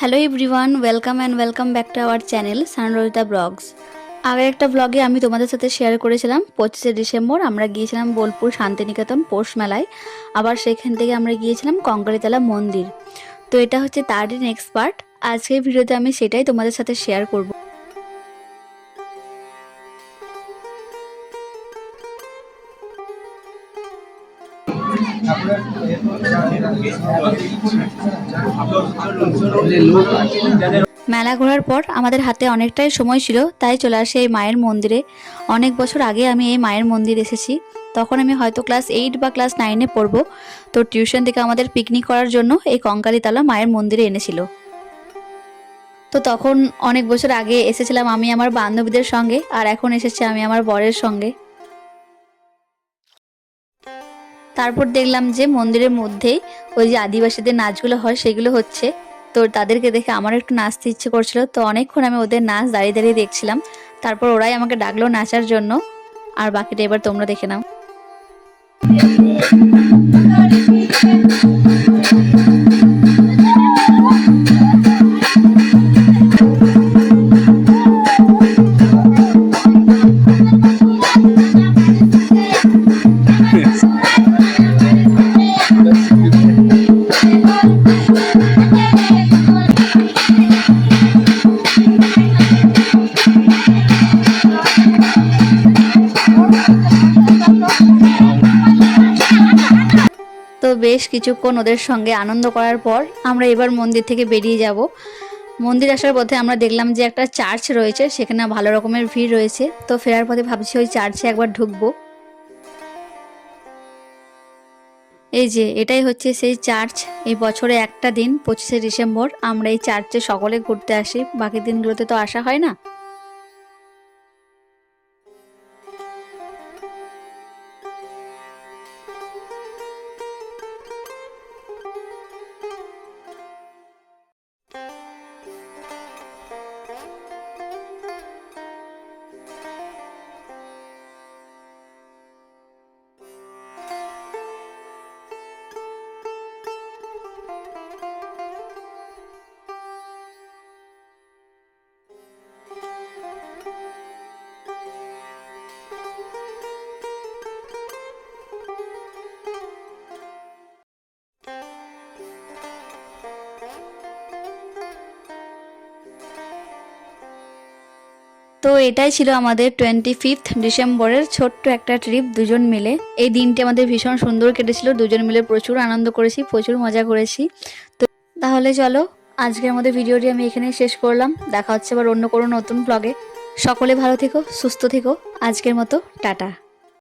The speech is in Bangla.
Hello everyone welcome and welcome back to our channel সানরোহিতা blogs আগে একটা ব্লগে আমি তোমাদের সাথে শেয়ার করেছিলাম, পঁচিশে ডিসেম্বর আমরা গিয়েছিলাম বোলপুর শান্তিনিকেতন পৌষ মেলায়। আবার সেখান থেকে আমরা গিয়েছিলাম কঙ্কালিতলা মন্দির। তো এটা হচ্ছে তারই নেক্সট পার্ট আজকের ভিডিওতে আমি সেটাই তোমাদের সাথে শেয়ার করব। মেলা ঘোরার পর আমাদের হাতে অনেকটাই সময় ছিল, তাই চলে আসে এই মায়ের মন্দিরে। অনেক বছর আগে আমি এই মায়ের মন্দির এসেছি। তখন আমি হয়তো ক্লাস এইট বা ক্লাস নাইনে পড়ব। তো টিউশন থেকে আমাদের পিকনিক করার জন্য এই কঙ্কালীতলা মায়ের মন্দিরে এনেছিল। তো তখন অনেক বছর আগে এসেছিলাম আমি আমার বান্ধবীদের সঙ্গে, আর এখন এসেছি আমি আমার বরের সঙ্গে। তারপর দেখলাম যে মন্দিরের মধ্যেই ওই যে আদিবাসীদের নাচগুলো হয়, সেগুলো হচ্ছে। তো তাদেরকে দেখে আমার একটু নাচতে ইচ্ছে করছিল। তো অনেকক্ষণ আমি ওদের নাচ দাঁড়িয়ে দাঁড়িয়ে দেখছিলাম। তারপর ওরাই আমাকে ডাকলো নাচার জন্য। আর বাকিটা এবার তোমরা দেখে নাও। তো বেশ কিছুক্ষণ ওদের সঙ্গে আনন্দ করার পর আমরা এবার মন্দির থেকে বেরিয়ে যাব। মন্দির আসার পথে আমরা দেখলাম যে একটা চার্চ রয়েছে, সেখানে ভালো রকমের ভিড় রয়েছে। তো ফেরার পথে ভাবছি ওই চার্চে একবার ঢুকবো। এই যে, এটাই হচ্ছে সেই চার্চ। এই বছরে একটা দিন, পঁচিশে ডিসেম্বর, আমরা এই চার্চে সকলে ঘুরতে আসি। বাকি দিনগুলোতে তো আসা হয় না। তো এটাই ছিল আমাদের টোয়েন্টি ফিফথ ডিসেম্বরের ছোট্ট একটা ট্রিপ দুজন মিলে। এই দিনটি আমাদের ভীষণ সুন্দর কেটেছিল, দুজন মিলে প্রচুর আনন্দ করেছি, প্রচুর মজা করেছি। তো তাহলে চলো, আজকের আমাদের ভিডিওটি আমি এখানে শেষ করলাম। দেখা হচ্ছে আবার অন্য কোনো নতুন ব্লগে সকলে ভালো থেকো, সুস্থ থেকো। আজকের মতো, টাটা।